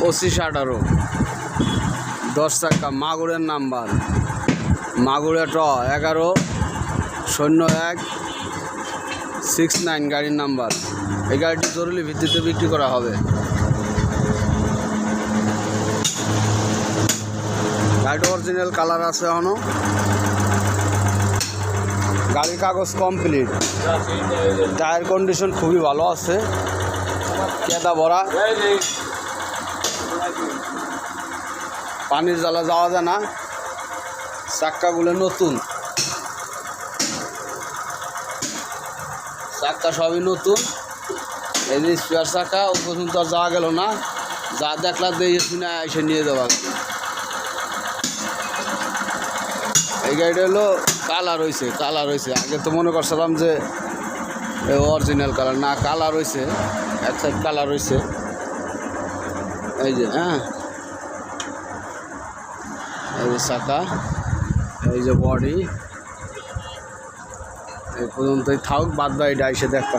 পঁচিশ আঠারো। দশ টাকা মাগুরের নাম্বার। মাগুরে ট, এগারো। শূন্য এক সিক্স নাইন গাড়ির নাম্বার। এই গাড়িটি জরুরি ভিত্তিতে বিক্রি করা হবে। গাড়িটা অরিজিনাল কালার আছে এখনও। গাড়ির কাগজ কমপ্লিট টায়ার কন্ডিশন খুবই ভালো আছে। কেদা ভরা। পানির জ্বালা যাওয়া যায় না। চাক্কাগুলো নতুন। চাক্কা সবই নতুন। এই যে স্পেয়ার চাক্কা, ও পর্যন্ত আর যাওয়া গেল না। যা দেখলা দিয়ে শুনে এসে নিয়ে যাওয়া এই গাড়িটা হলো কালার হয়েছে কালার হয়েছে আগে তো মনে করছিলাম যে অরিজিনাল কালার না কালার হয়েছে এক সাইড কালার হয়েছে এই যে হ্যাঁ? যে চাকা এই যে বডি। এই পর্যন্তই থাক বাদ বাকিটা এসে দেখবা